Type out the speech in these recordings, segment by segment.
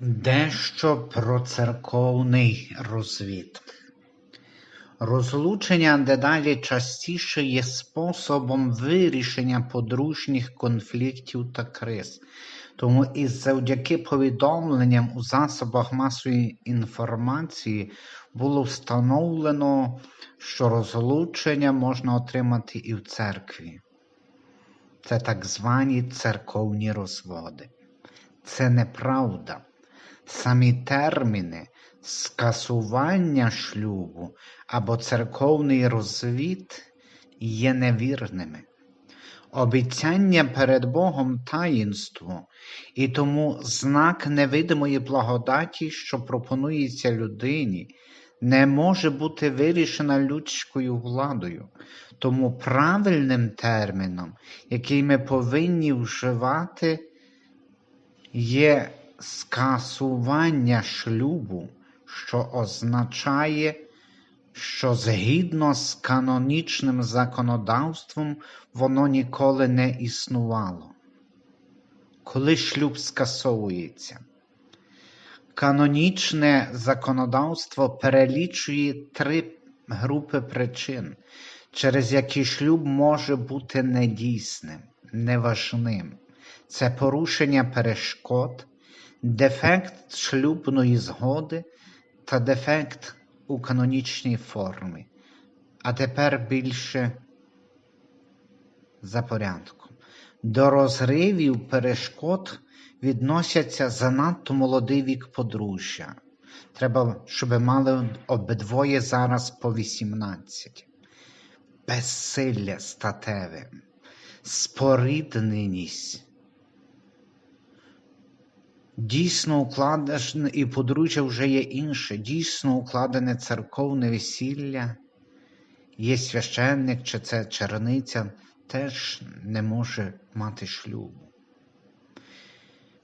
Дещо про церковний розвід. Розлучення дедалі частіше є способом вирішення подружніх конфліктів та криз. Тому і завдяки повідомленням у засобах масової інформації було встановлено, що розлучення можна отримати і в церкві. Це так звані церковні розводи. Це неправда. Самі терміни скасування шлюбу або церковний розвід є невірними. Обіцяння перед Богом таїнство, і тому знак невидимої благодаті, що пропонується людині, не може бути вирішена людською владою. Тому правильним терміном, який ми повинні вживати, є скасування шлюбу, що означає, що згідно з канонічним законодавством воно ніколи не існувало. Коли шлюб скасовується, канонічне законодавство перелічує три групи причин, через які шлюб може бути недійсним, неважним. Це порушення перешкод, дефект шлюбної згоди та дефект у канонічній формі. А тепер більше за порядком. До розривів перешкод відносяться занадто молодий вік подружжя. Треба, щоб мали обидвоє зараз по 18. Безсилля статеве, спорідненість. Дійсно укладене і подружжя вже є інше, дійсно укладене церковне весілля, є священник чи це черниця, теж не може мати шлюбу.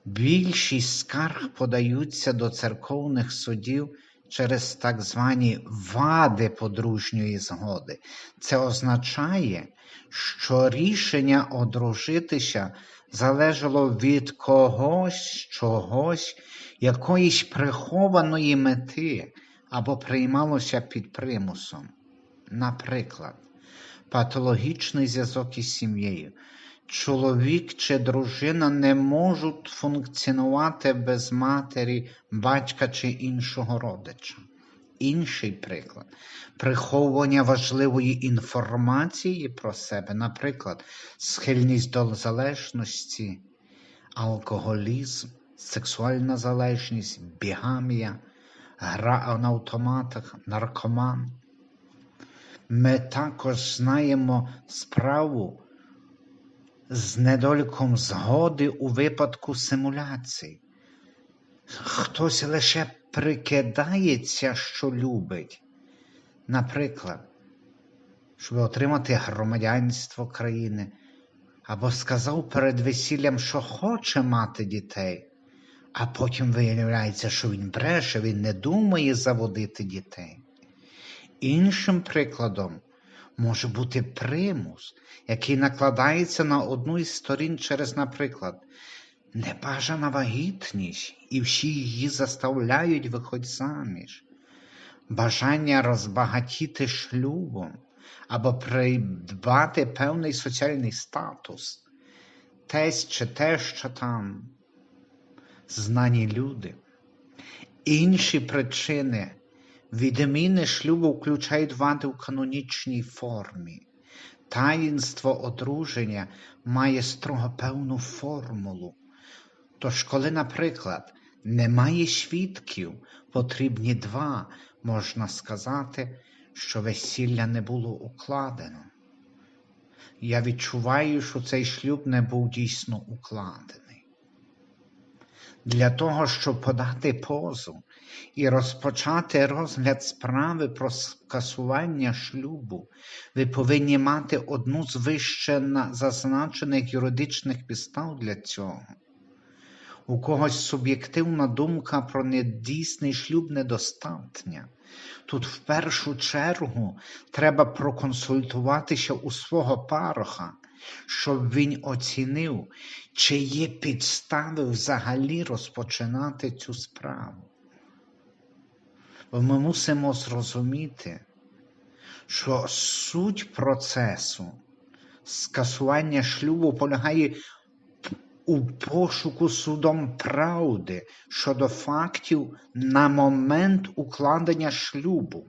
Більшість скарг подаються до церковних судів через так звані вади подружньої згоди. Це означає, що рішення одружитися залежало від когось, чогось, якоїсь прихованої мети або приймалося під примусом. Наприклад, патологічний зв'язок із сім'єю. Чоловік чи дружина не можуть функціонувати без матері, батька чи іншого родича. Інший приклад приховування важливої інформації про себе, наприклад, схильність до залежності, алкоголізм, сексуальна залежність, бігамія, гра на автоматах, наркоман. Ми також знаємо справу з недоліком згоди у випадку симуляції. Хтось лише прикидається, що любить. Наприклад, щоб отримати громадянство країни, або сказав перед весіллям, що хоче мати дітей, а потім виявляється, що він бреше, він не думає заводити дітей. Іншим прикладом може бути примус, який накладається на одну із сторін через, наприклад, небажана вагітність, і всі її заставляють виходь заміж, бажання розбагатіти шлюбом або придбати певний соціальний статус, тесть чи те, що там, знані люди. Інші причини відміни шлюбу включають вади в канонічній формі. Таїнство одруження має строго певну формулу. Тож, коли, наприклад, немає свідків, потрібні два, можна сказати, що весілля не було укладено. Я відчуваю, що цей шлюб не був дійсно укладений. Для того, щоб подати позов і розпочати розгляд справи про скасування шлюбу, ви повинні мати одну з вище зазначених юридичних підстав для цього. У когось суб'єктивна думка про недійсний шлюб недостатня. Тут в першу чергу треба проконсультуватися у свого пароха, щоб він оцінив, чи є підстави взагалі розпочинати цю справу. Бо ми мусимо зрозуміти, що суть процесу скасування шлюбу полягає у пошуку судом правди щодо фактів на момент укладення шлюбу.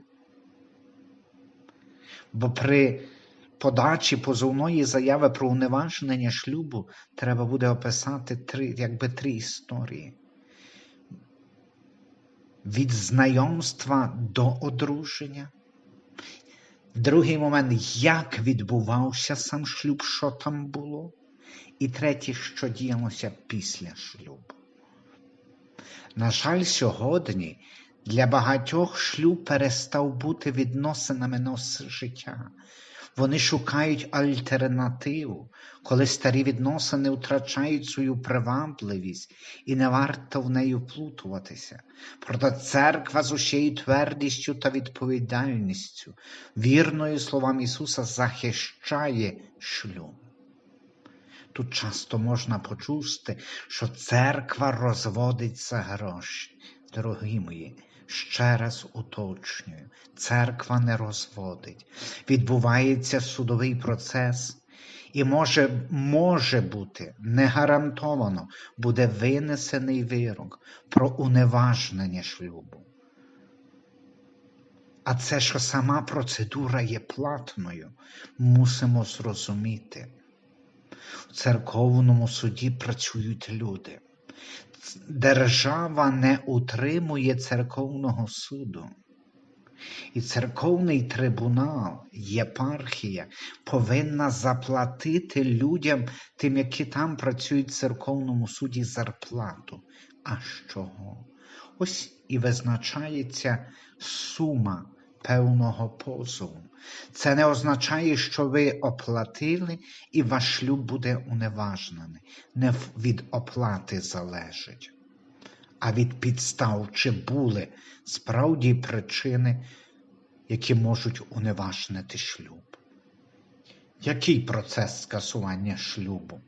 Бо при подачі позовної заяви про уневажнення шлюбу треба буде описати три, якби три історії. Від знайомства до одруження. Другий момент, як відбувався сам шлюб, що там було. І третє, що діялося після шлюбу. На жаль, сьогодні для багатьох шлюб перестав бути відносинами на життя. Вони шукають альтернативу, коли старі відносини втрачають свою привабливість і не варто в неї вплутуватися. Проте церква з усією твердістю та відповідальністю, вірною словам Ісуса, захищає шлюб. Тут часто можна почути, що церква розводить за гроші. Дорогі мої, ще раз уточнюю, церква не розводить. Відбувається судовий процес, і може, може бути, не гарантовано буде винесений вирок про уневажнення шлюбу. А це, що сама процедура є платною, мусимо зрозуміти. В церковному суді працюють люди. Держава не утримує церковного суду. І церковний трибунал, єпархія повинна заплатити людям, тим, які там працюють в церковному суді, зарплату. А з чого? Ось і визначається сума певного позову. Це не означає, що ви оплатили і ваш шлюб буде уневажнений. Не від оплати залежить, а від підстав, чи були справді причини, які можуть уневажнити шлюб. Який процес скасування шлюбу?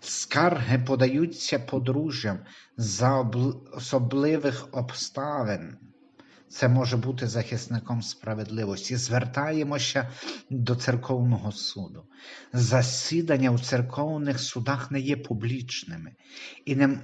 Скарги подаються подружжям за особливих обставин. Це може бути захисником справедливості. Звертаємося до церковного суду. Засідання у церковних судах не є публічними і не,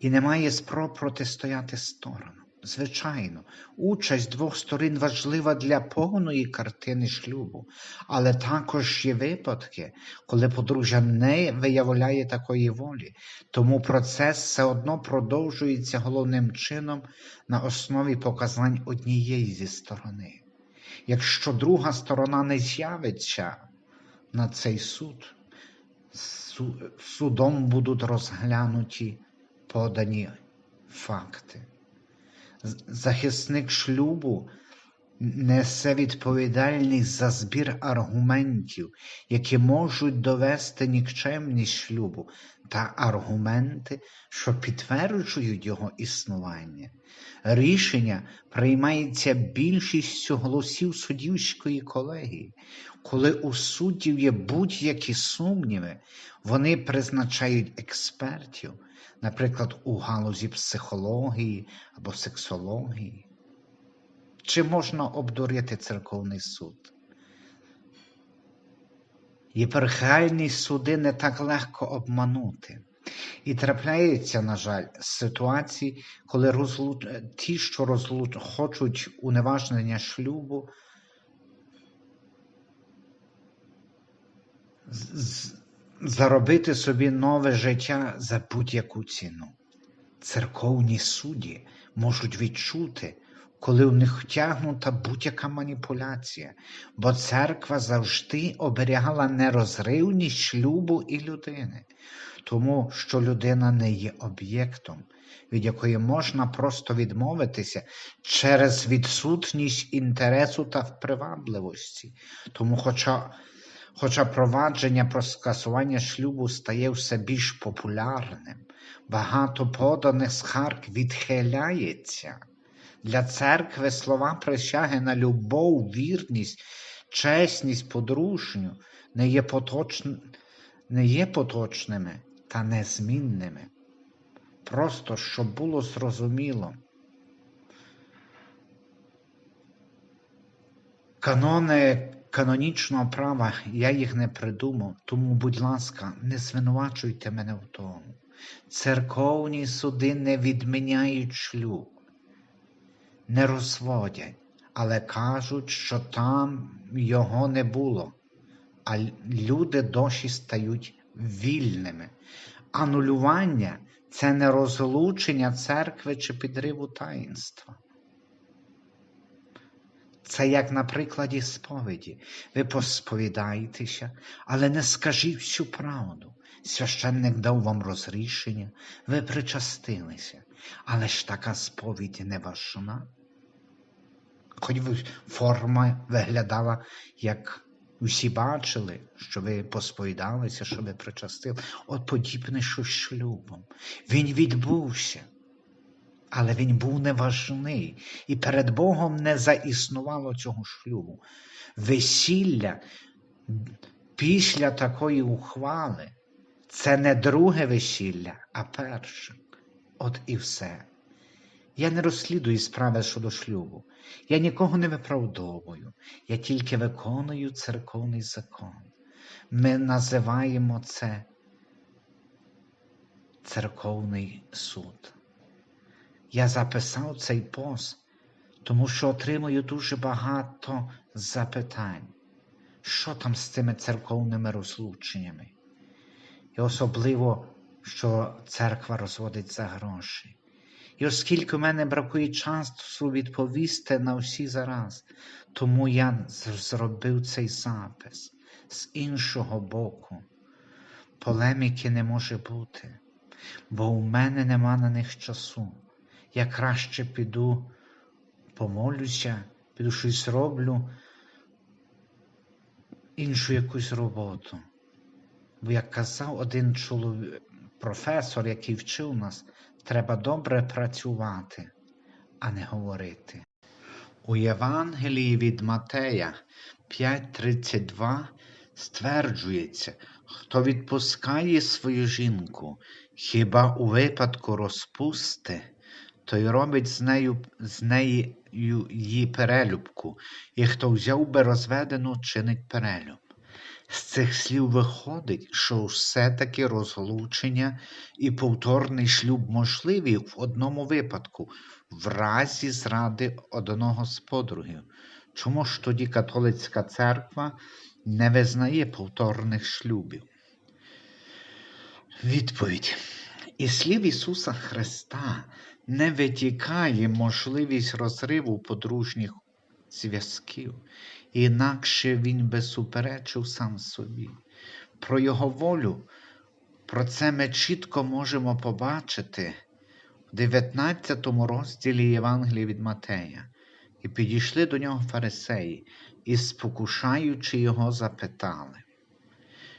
і немає спроб протистояти сторонам. Звичайно, участь двох сторін важлива для повної картини шлюбу, але також є випадки, коли подружжя не виявляє такої волі, тому процес все одно продовжується головним чином на основі показань однієї зі сторони. Якщо друга сторона не з'явиться на цей суд, судом будуть розглянуті подані факти захисник шлюбу несе відповідальність за збір аргументів, які можуть довести нікчемність шлюбу, та аргументи, що підтверджують його існування. Рішення приймається більшістю голосів суддівської колегії. Коли у суддів є будь-які сумніви, вони призначають експертів, наприклад, у галузі психології або сексології? Чи можна обдурити церковний суд? Єпархіальні суди не так легко обманути. І трапляється, на жаль, ситуації, коли розлу... ті, що розлу... хочуть уневажнення шлюбу, з заробити собі нове життя за будь-яку ціну. Церковні судді можуть відчути, коли у них втягнута будь-яка маніпуляція, бо церква завжди оберігала нерозривність шлюбу і людини, тому що людина не є об'єктом, від якої можна просто відмовитися через відсутність інтересу та привабливості. Тому, хоча Хоча провадження про скасування шлюбу стає все більш популярним, багато поданих скарг відхиляється. Для церкви слова присяги на любов, вірність, чесність подружню не є, поточ... не є поточними та незмінними. Просто щоб було зрозуміло. Канони канонічного права я їх не придумав, тому, будь ласка, не звинувачуйте мене в тому. Церковні суди не відміняють шлюб, не розводять, але кажуть, що там його не було, а люди досі стають вільними. Анулювання це не розлучення церкви чи підриву таїнства. Це як на прикладі сповіді. Ви посповідаєтеся, але не скажіть всю правду. Священник дав вам розрішення, ви причастилися, але ж така сповідь не важна. Хоч би форма виглядала, як усі бачили, що ви посповідалися, що ви причастили. От подібне, що шлюбом. Він відбувся але він був неважний, і перед Богом не заіснувало цього шлюбу. Весілля після такої ухвали це не друге весілля, а перше. От і все. Я не розслідую справи щодо шлюбу. Я нікого не виправдовую, я тільки виконую церковний закон. Ми називаємо це церковний суд. Я записав цей пост, тому що отримую дуже багато запитань, що там з цими церковними розлученнями. І особливо, що церква розводить за гроші. І оскільки в мене бракує часу відповісти на всі зараз, тому я зробив цей запис з іншого боку. Полеміки не може бути, бо у мене нема на них часу я краще піду, помолюся, піду щось роблю, іншу якусь роботу. Бо, як казав один чоловік, професор, який вчив нас, треба добре працювати, а не говорити. У Євангелії від Матея 5.32 стверджується, хто відпускає свою жінку, хіба у випадку розпусти, той робить з нею з нею її перелюбку, і хто взяв би розведену, чинить перелюб. З цих слів виходить, що все-таки розлучення і повторний шлюб можливі в одному випадку, в разі зради одного з подругів. Чому ж тоді католицька церква не визнає повторних шлюбів? Відповідь. Із слів Ісуса Христа не витікає можливість розриву подружніх зв'язків, інакше він би суперечив сам собі. Про Його волю, про це ми чітко можемо побачити в 19 розділі Євангелії від Матея. І підійшли до нього фарисеї і, спокушаючи його, запитали.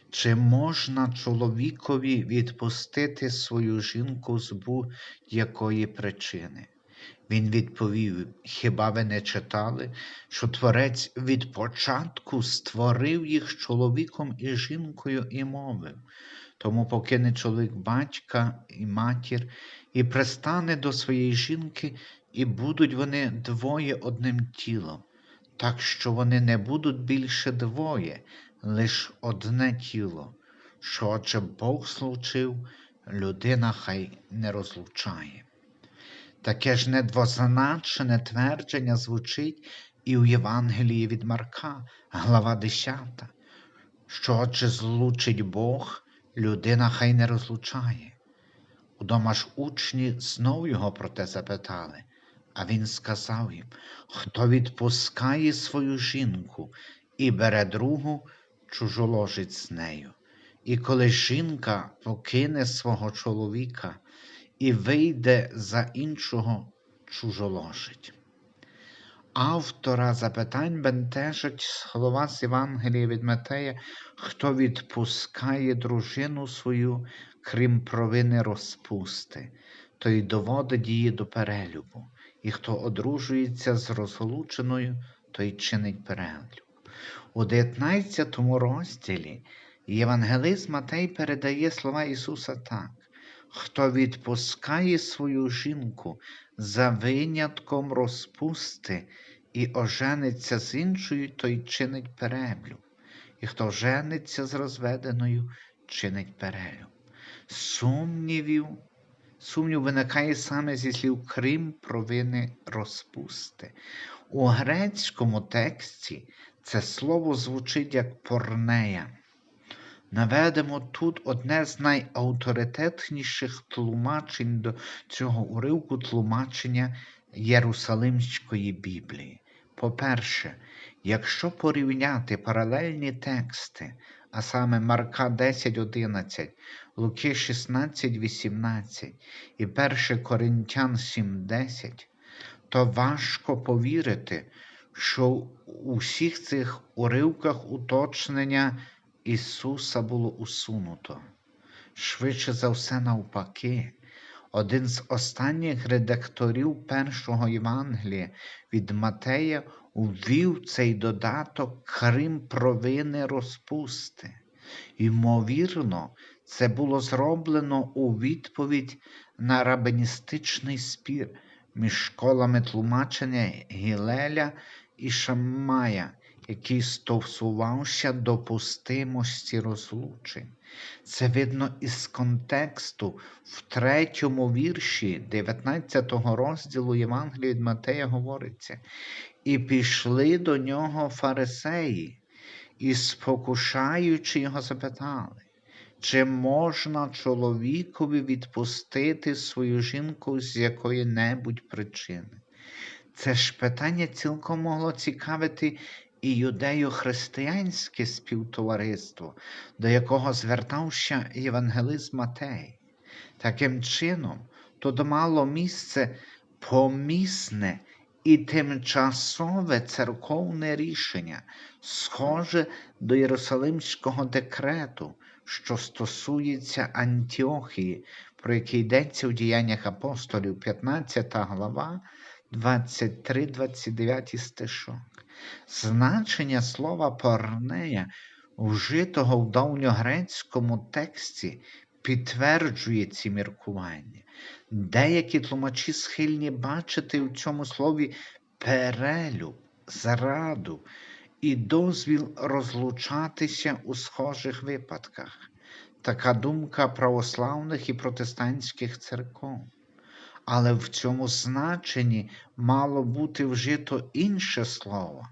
Чи можна чоловікові відпустити свою жінку з будь-якої причини? Він відповів: Хіба ви не читали, що Творець від початку створив їх чоловіком і жінкою і мовив, тому покине чоловік батька і матір, і пристане до своєї жінки, і будуть вони двоє одним тілом, так що вони не будуть більше двоє лиш одне тіло, що отже Бог случив, людина хай не розлучає. Таке ж недвозначене твердження звучить і у Євангелії від Марка, глава 10, що отже злучить Бог, людина хай не розлучає. Удома ж учні знов його про те запитали, а він сказав їм, хто відпускає свою жінку і бере другу, чужоложить з нею. І коли жінка покине свого чоловіка і вийде за іншого чужоложить. Автора запитань бентежить слова з Євангелія від Матея, хто відпускає дружину свою, крім провини розпусти, той доводить її до перелюбу, і хто одружується з розлученою, той чинить перелюб. У 19 розділі Євангелист Матей передає слова Ісуса так. Хто відпускає свою жінку за винятком розпусти і ожениться з іншою, той чинить переблюб. І хто жениться з розведеною, чинить перелюб. Сумнівів, сумнів виникає саме зі слів Крим провини розпусти. У грецькому тексті це слово звучить як порнея. Наведемо тут одне з найавторитетніших тлумачень до цього уривку тлумачення Єрусалимської Біблії. По-перше, якщо порівняти паралельні тексти, а саме Марка 10.11, Луки 16.18 і 1 Коринтян 7.10, то важко повірити, що у всіх цих уривках уточнення Ісуса було усунуто. Швидше за все, навпаки, один з останніх редакторів першого Євангелія від Матея ввів цей додаток Крим провини розпусти. Ймовірно, це було зроблено у відповідь на рабиністичний спір між школами тлумачення Гілеля і Шаммая, який стосувався допустимості розлучень. Це видно із контексту в третьому вірші 19 розділу Євангелія від Матея говориться. І пішли до нього фарисеї, і, спокушаючи його, запитали, чи можна чоловікові відпустити свою жінку з якої-небудь причини? Це ж питання цілком могло цікавити і юдею-християнське співтовариство, до якого звертався євангелист Матей. Таким чином, тут мало місце помісне і тимчасове церковне рішення, схоже до Єрусалимського декрету, що стосується Антіохії, про який йдеться в діяннях апостолів, 15 глава, 23-29 стишок. Значення слова порнея, вжитого в давньогрецькому тексті, підтверджує ці міркування. Деякі тлумачі схильні бачити в цьому слові перелюб, зраду і дозвіл розлучатися у схожих випадках. Така думка православних і протестантських церков. Але в цьому значенні мало бути вжито інше слово,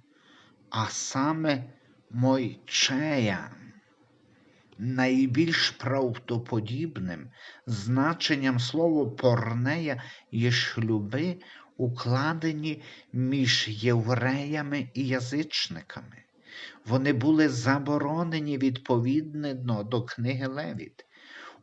а саме мойчея. Найбільш правдоподібним значенням слова порнея є шлюби, укладені між євреями і язичниками. Вони були заборонені відповідно до книги Левіт.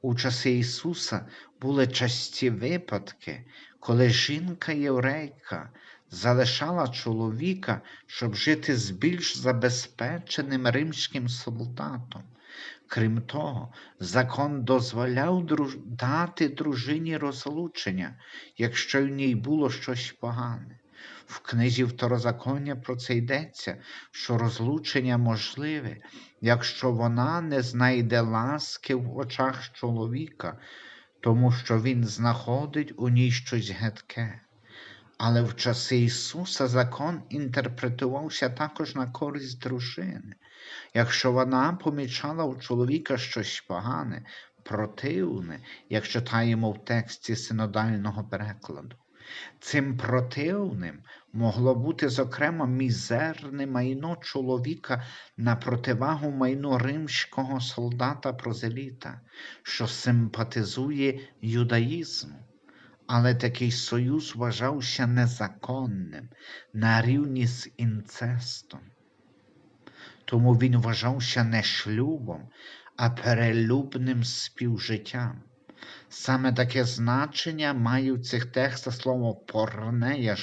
У часи Ісуса були часті випадки, коли жінка єврейка залишала чоловіка, щоб жити з більш забезпеченим римським солдатом. Крім того, закон дозволяв друж... дати дружині розлучення, якщо в ній було щось погане. В книзі Второзаконня про це йдеться, що розлучення можливе, якщо вона не знайде ласки в очах чоловіка, тому що він знаходить у ній щось гидке. Але в часи Ісуса закон інтерпретувався також на користь дружини. Якщо вона помічала у чоловіка щось погане, противне, як читаємо в тексті синодального перекладу. Цим противним могло бути, зокрема, мізерне майно чоловіка на противагу майну римського солдата Прозеліта, що симпатизує юдаїзму. Але такий союз вважався незаконним на рівні з інцестом. Тому він вважався не шлюбом, а перелюбним співжиттям. Саме таке значення має в цих текстах слово порнея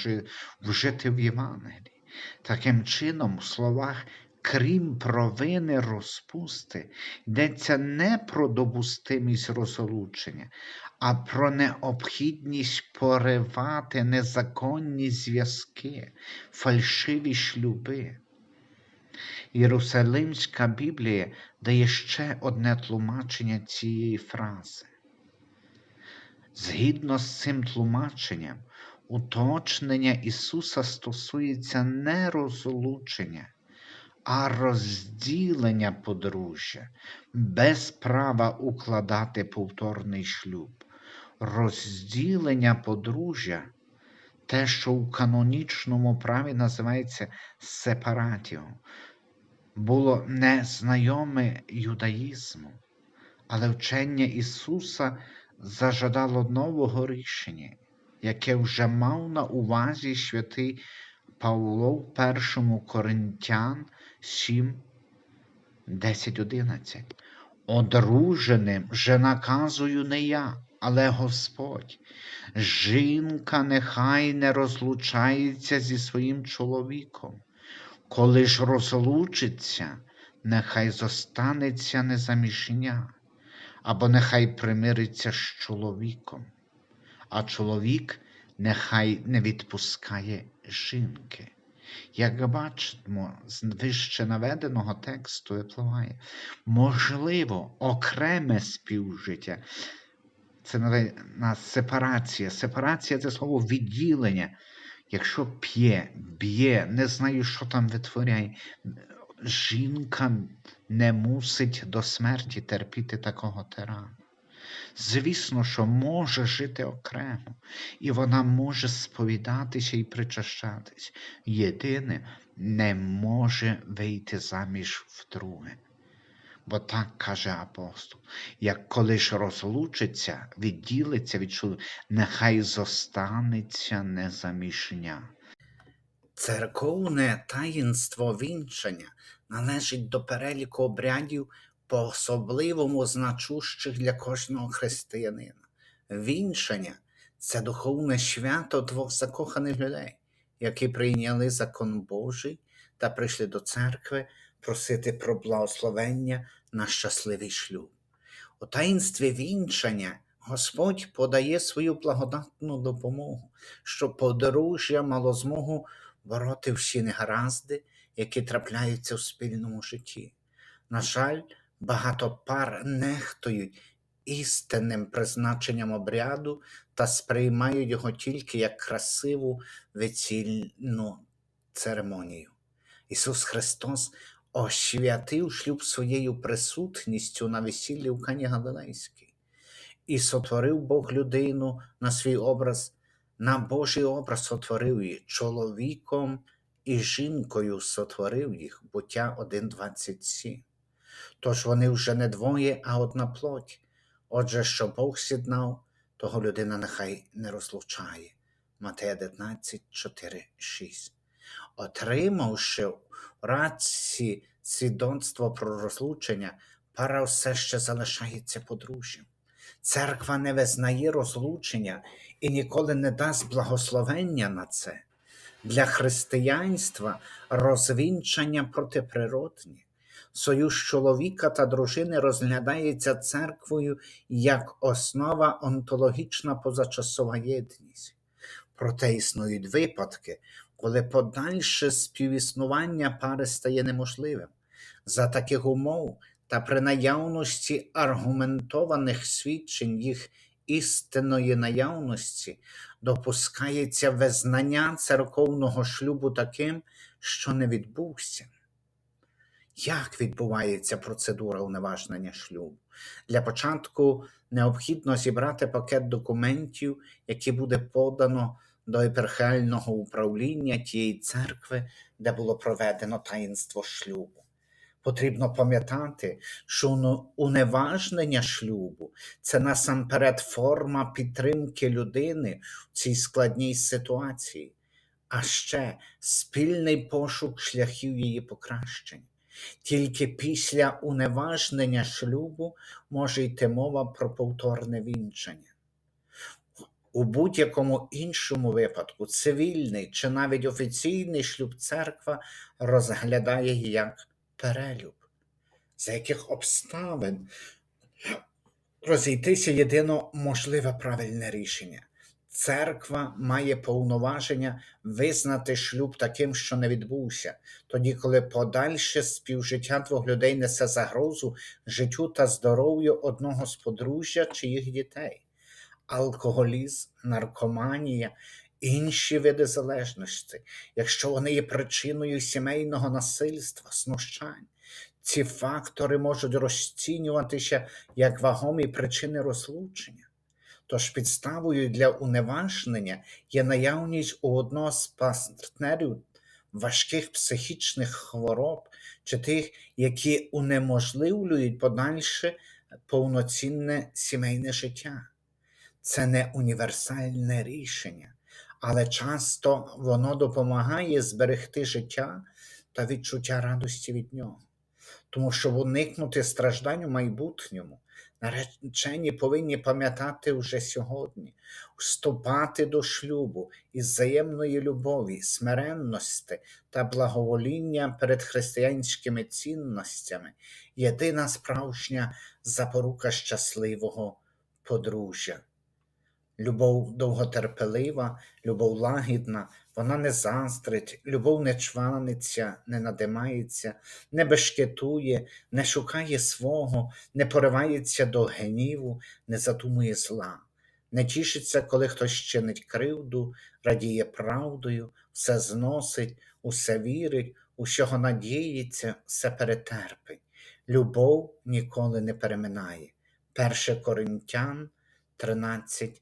вжити в Євангелії. Таким чином, в словах крім провини розпусти, йдеться не про допустимість розлучення, а про необхідність поривати незаконні зв'язки, фальшиві шлюби. Єрусалимська Біблія дає ще одне тлумачення цієї фрази. Згідно з цим тлумаченням, уточнення Ісуса стосується не розлучення, а розділення подружжя без права укладати повторний шлюб. Розділення подружжя те, що у канонічному праві називається сепаратіо, було незнайоме юдаїзму, але вчення Ісуса зажадало нового рішення, яке вже мав на увазі святий Павло в 1 Коринтян 7, 10, 11. Одруженим же наказую не я, але Господь. Жінка нехай не розлучається зі своїм чоловіком. Коли ж розлучиться, нехай зостанеться незаміжня, або нехай примириться з чоловіком, а чоловік нехай не відпускає жінки. Як бачимо, з вище наведеного тексту випливає, можливо, окреме співжиття. Це на сепарація. Сепарація це слово відділення. Якщо п'є, б'є, не знаю, що там витворяє, жінка не мусить до смерті терпіти такого тирану. Звісно, що може жити окремо, і вона може сповідатися і причащатись. Єдине, не може вийти заміж вдруге. Бо так каже апостол, як коли ж розлучиться, відділиться від чоловіка, нехай зостанеться незаміжня. Церковне таїнство вінчання належить до переліку обрядів по особливому значущих для кожного християнина. Вінчання це духовне свято двох закоханих людей, які прийняли закон Божий та прийшли до церкви просити про благословення на щасливий шлюб. У таїнстві вінчання Господь подає свою благодатну допомогу, щоб подружжя мало змогу бороти всі негаразди, які трапляються в спільному житті. На жаль, багато пар нехтують істинним призначенням обряду та сприймають його тільки як красиву весільну церемонію. Ісус Христос освятив шлюб своєю присутністю на весіллі у Кані Галилейській. І сотворив Бог людину на свій образ, на Божий образ сотворив її чоловіком і жінкою сотворив їх, буття 1.27. Тож вони вже не двоє, а одна плоть. Отже, що Бог сіднав, того людина нехай не розлучає. Матея 19, 4, 6. Отримавши раці свідоцтво про розлучення, пара все ще залишається подружжям. Церква не визнає розлучення і ніколи не дасть благословення на це. Для християнства розвінчання протиприродні. Союз чоловіка та дружини розглядається церквою як основа онтологічна позачасова єдність. Проте існують випадки, коли подальше співіснування пари стає неможливим. За таких умов та при наявності аргументованих свідчень їх істинної наявності допускається визнання церковного шлюбу таким, що не відбувся. Як відбувається процедура уневажнення шлюбу? Для початку необхідно зібрати пакет документів, які буде подано до епархіального управління тієї церкви, де було проведено таїнство шлюбу. Потрібно пам'ятати, що уневажнення шлюбу це насамперед форма підтримки людини в цій складній ситуації, а ще спільний пошук шляхів її покращення. Тільки після уневажнення шлюбу може йти мова про повторне вінчання. У будь-якому іншому випадку цивільний чи навіть офіційний шлюб церква розглядає як перелюб, за яких обставин розійтися єдино можливе правильне рішення. Церква має повноваження визнати шлюб таким, що не відбувся, тоді, коли подальше співжиття двох людей несе загрозу життю та здоров'ю одного з подружжя чи їх дітей. Алкоголізм, наркоманія, інші види залежності, якщо вони є причиною сімейного насильства, знущань. Ці фактори можуть розцінюватися як вагомі причини розлучення. Тож підставою для уневажнення є наявність у одного з партнерів важких психічних хвороб чи тих, які унеможливлюють подальше повноцінне сімейне життя. Це не універсальне рішення, але часто воно допомагає зберегти життя та відчуття радості від нього. Тому щоб уникнути страждань у майбутньому, наречені повинні пам'ятати вже сьогодні, вступати до шлюбу із взаємної любові, смиренності та благовоління перед християнськими цінностями, єдина справжня запорука щасливого подружжя. Любов довготерпелива, любов лагідна, вона не заздрить, любов не чваниться, не надимається, не бешкетує, не шукає свого, не поривається до гніву, не задумує зла, не тішиться, коли хтось чинить кривду, радіє правдою, все зносить, усе вірить, усього надіється, все перетерпить. Любов ніколи не переминає. 1 Коринтян 13,